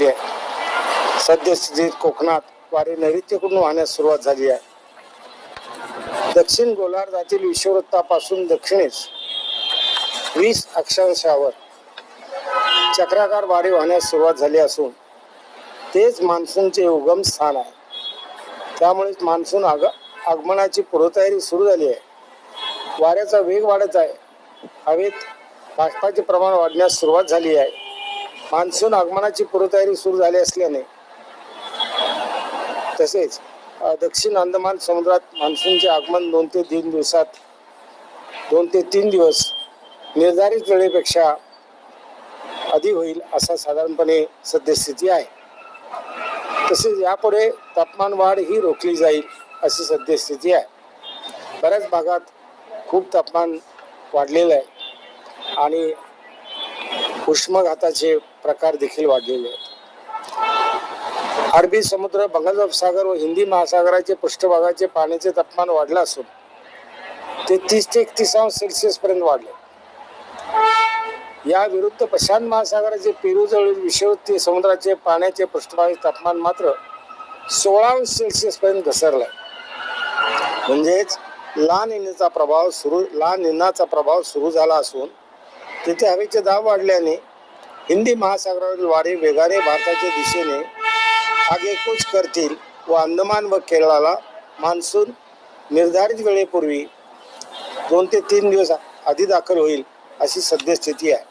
झालेली आहे. सद्यस्थितीत कोकणात वारे नैऋत्यकडून वाहण्यास सुरुवात झाली आहे. दक्षिण गोलार्धातील विषुववृत्तापासून दक्षिणेस वीस अक्षांशावर चक्राकार वारे वाहण्यास सुरुवात झाली असून तेच मान्सूनचे उगम स्थान आहे. त्यामुळेच मान्सून आग आगमनाची पूर्वतयारी सुरू झाली आहे. वाऱ्याचा वेग वाढत आहे. हवेत बाष्पाचे प्रमाण वाढण्यास सुरुवात झाली आहे. मान्सून आगमनाची पूर्वतयारी सुरू झाली असल्याने. तसेच दक्षिण अंदमान समुद्रात मान्सूनचे आगमन दोन ते तीन दिवसात दोन ते तीन दिवस निर्धारित वेळेपेक्षा अधिक होईल असा साधारणपणे सद्यस्थिती आहे. तसेच यापुढे तापमान वाढ ही रोखली जाईल अशी सद्यस्थिती आहे. बऱ्याच भागात खूप तापमान वाढलेलं आहे. आणि उष्माघाताचे प्रकार देखील वाढलेले आहेत. अरबी समुद्र बंगाल सागर व हिंदी महासागराचे पृष्ठभागाचे पाण्याचे तापमान वाढलं असून ते तीस ते एकतीस अंश सेल्सिअस पर्यंत वाढले. या विरुद्ध प्रशांत महासागराचे पेरूजवळील विषवती समुद्राचे पाण्याचे पृष्ठभाग तापमान मात्र सोळा अंश सेल्सिअस पर्यंत घसरलाय. म्हणजेच लहान इनेचा प्रभाव सुरू लहान इनाचा प्रभाव सुरू झाला असून तिथे हवेचे दाब वाढल्याने हिंदी महासागरावरील वारे वेगाने भारताच्या दिशेने आगेकूच करतील व अंदमान व केरळाला मान्सून निर्धारित वेळेपूर्वी दोन ते तीन दिवस आधी दाखल होईल अशी सद्यस्थिती आहे.